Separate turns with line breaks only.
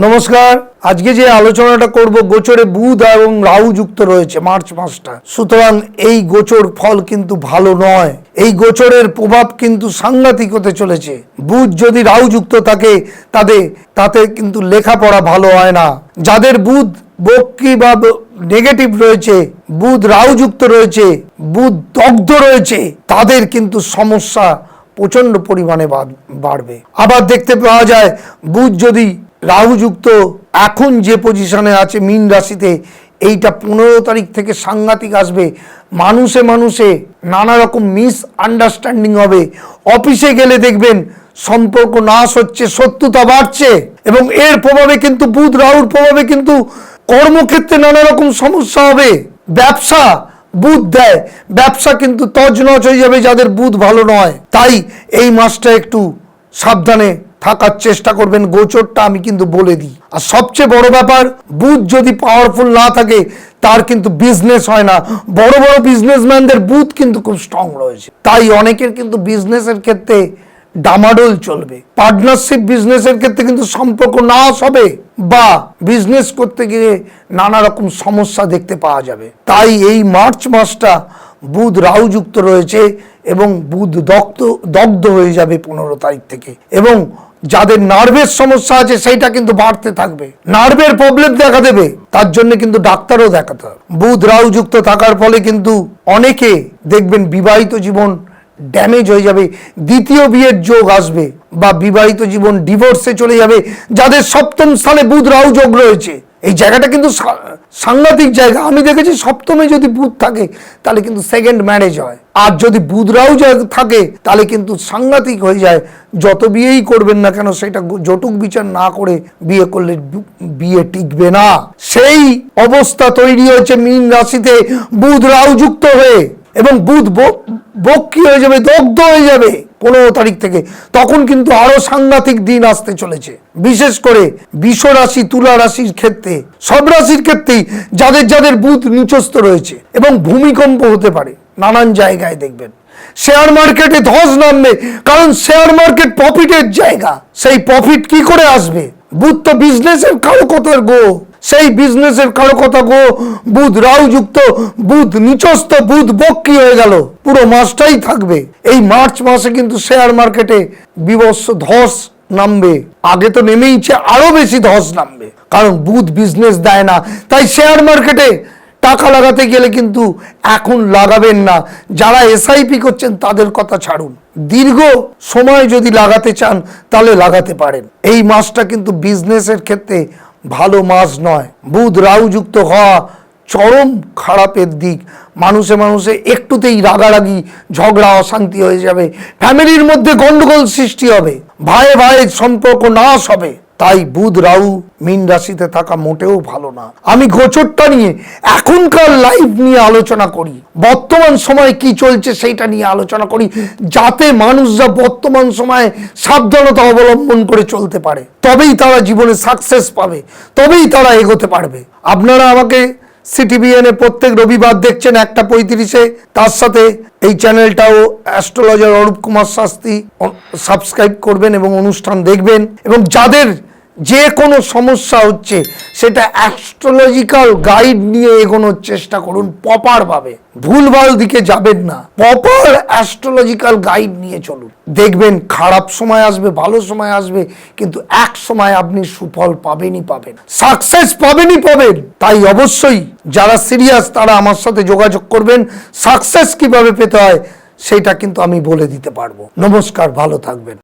নমস্কার। আজকে যে আলোচনাটা করব, গোচরে বুধ এবং রাহু যুক্ত রয়েছে মার্চ মাসটা। সুতরাং এই গোচর ফল কিন্তু ভালো নয়। এই গোচরের প্রভাব কিন্তু সাংঘাতিক হতে চলেছে। বুধ যদি রাহু যুক্ত থাকে তাদের তাতে কিন্তু লেখাপড়া ভালো হয় না। যাদের বুধ বক্কি বা নেগেটিভ রয়েছে, বুধ রাহু যুক্ত রয়েছে, বুধ দগ্ধ রয়েছে, তাদের কিন্তু সমস্যা প্রচণ্ড পরিমাণে বাড়- বাড়বে। আবার দেখতে পাওয়া যায়, বুধ যদি রাহুযুক্ত এখন যে পজিশনে আছে, মীন রাশিতে, এইটা পনেরো তারিখ থেকে সাংঘাতিক আসবে। মানুষে মানুষে নানা রকম মিস আন্ডারস্ট্যান্ডিং হবে। অফিসে গেলে দেখবেন সম্পর্ক নাশ হচ্ছে, শত্রুতা বাড়ছে এবং এর প্রভাবে কিন্তু বুধ, রাহুর প্রভাবে কিন্তু কর্মক্ষেত্রে নানা রকম সমস্যা হবে। ব্যবসা বুধ দেয়, ব্যবসা কিন্তু তজনজ হয়ে যাবে যাদের বুধ ভালো নয়। তাই এই মাসটা একটু সাবধানে থাকার চেষ্টা করবেন, গোচরটা আমি কিন্তু বলে দিই। আর সবচেয়ে বড় ব্যাপার, বুথ যদি পাওয়ারফুল না থাকে, তার কিন্তু বিজনেস হয় না। বড় বড় বিজনেসম্যানদের বুথ কিন্তু খুব স্ট্রং রয়েছে। তাই অনেকের কিন্তু বিজনেসের ক্ষেত্রে ডামাডোল চলবে। পার্টনারশিপ বিজনেসের ক্ষেত্রে কিন্তু সম্পর্ক না হবে বা বিজনেস করতে গিয়ে নানা রকম সমস্যা দেখতে পাওয়া যাবে। তাই এই মার্চ মাসটা বুধ রাহু যুক্ত রয়েছে এবং বুধ দগ্ধ দগ্ধ হয়ে যাবে পনেরো তারিখ থেকে। এবং যাদের নার্ভের সমস্যা আছে, সেইটা কিন্তু বাড়তে থাকবে। নার্ভের প্রবলেম দেখা দেবে, তার জন্য কিন্তু ডাক্তারও দেখাতে হবে। বুধ, রাহু যুক্ত থাকার ফলে কিন্তু অনেকে দেখবেন বিবাহিত জীবন ড্যামেজ হয়ে যাবে, দ্বিতীয় বিয়ের যোগ আসবে বা বিবাহিত জীবন ডিভোর্সে চলে যাবে, যাদের সপ্তম স্থানে বুধ, রাহু যোগ রয়েছে। এই জায়গাটা কিন্তু সাংঘাতিক জায়গা। আমি দেখেছি সপ্তমে যদি বুধ থাকে, তাহলে কিন্তু সেকেন্ড ম্যারেজ হয়। আর যদি বুধ রাহু যা- থাকে, তাহলে কিন্তু সাংঘাতিক হয়ে যায়। যত বিয়েই করবেন না কেন, সেটা জটুক বিচার না করে বিয়ে করলে বিয়ে টিকবে না। সেই অবস্থা তৈরি হয়েছে মীন রাশিতে। বুধ রাহু যুক্ত হয়ে এবং বুধ ব- বক্কি হয়ে যাবে, দগ্ধ হয়ে যাবে পনেরো তারিখ থেকে। তখন কিন্তু আরও সাংঘাতিক দিন আসতে চলেছে। বিশেষ করে বিষ রাশি, তুলা রাশির ক্ষেত্রে। সব রাশির ক্ষেত্রেই যাদের যাদের বুধ নিচস্থ রয়েছে এবং ভূমিকম্প হতে পারে, নানান জায়গায় দেখবেন। শেয়ার মার্কেটে ধস নামবে, কারণ শেয়ার মার্কেট প্রফিটের জায়গা। সেই প্রফিট কি করে আসবে? বুধ তো বিজনেসের কারও কথার গো। সেই বিজনেসের কারও কথা গো বুধ রাহু যুক্ত বুধ নিচস্ত বুধ বক্কি হয়ে গেল। পুরো মাসটাই থাকবে। এই মার্চ মাসে কিন্তু শেয়ার মার্কেটে বিবস্ব ধস নামবে। আগে তো নেমেইছে আরও বেশি ধস নামবে। কারণ বুধ বিজনেস দেয় না। তাই শেয়ার মার্কেটে টাকা লাগাতে গেলে কিন্তু এখন লাগাবেন না। যারা এসআইপি করছেন, তাদের কথা ছাড়ুন। দীর্ঘ সময় যদি লাগাতে চান, তাহলে লাগাতে পারেন। এই মাসটা কিন্তু বিজনেসের ক্ষেত্রে ভালো মাস নয়। বুধ রাহু যুক্ত হওয়া চরম খারাপের দিক। মানুষে মানুষে একটুতেই রাগারাগি, ঝগড়া, অশান্তি হয়ে যাবে। ফ্যামিলির মধ্যে গন্ডগোল সৃষ্টি হবে। ভাইয়ে ভাইয়ের সম্পর্ক নাশ হবে। তাই বুধ, রাহু, মীন রাশিতে থাকা মোটেও ভালো না। আমি গোচরটা নিয়ে এখনকার লাইফ নিয়ে আলোচনা করি। বর্তমান সময়ে কি চলছে সেইটা নিয়ে আলোচনা করি, যাতে মানুষরা বর্তমান সময়ে সাবধানতা অবলম্বন করে চলতে পারে। তবেই তারা জীবনে সাকসেস পাবে, তবেই তারা এগোতে পারবে। আপনারা আমাকে সিটিভিএন প্রত্যেক রবিবার দেখছেন একটা পঁয়ত্রিশে। তার সাথে এই চ্যানেলটাও অ্যাস্ট্রোলজার অরূপ কুমার শাস্ত্রী সাবস্ক্রাইব করবেন এবং অনুষ্ঠান দেখবেন। এবং যাদের যে কোনো সমস্যা হচ্ছে সেটা অ্যাস্ট্রোলজিক্যাল গাইড নিয়ে এগোনোর চেষ্টা করুন প্রপার ভাবে ভুলভাল দিকে যাবেন না। প্রপার অ্যাস্ট্রোলজিক্যাল গাইড নিয়ে চলুন। দেখবেন খারাপ সময় আসবে, ভালো সময় আসবে, কিন্তু এক সময় আপনি সুফল পাবেনই পাবেন। সাকসেস পাবেনই পাবেন। তাই অবশ্যই যারা সিরিয়াস তারা আমার সাথে যোগাযোগ করবেন। সাকসেস কীভাবে পেতে হয়, সেটা কিন্তু আমি বলে দিতে পারব। নমস্কার, ভালো থাকবেন।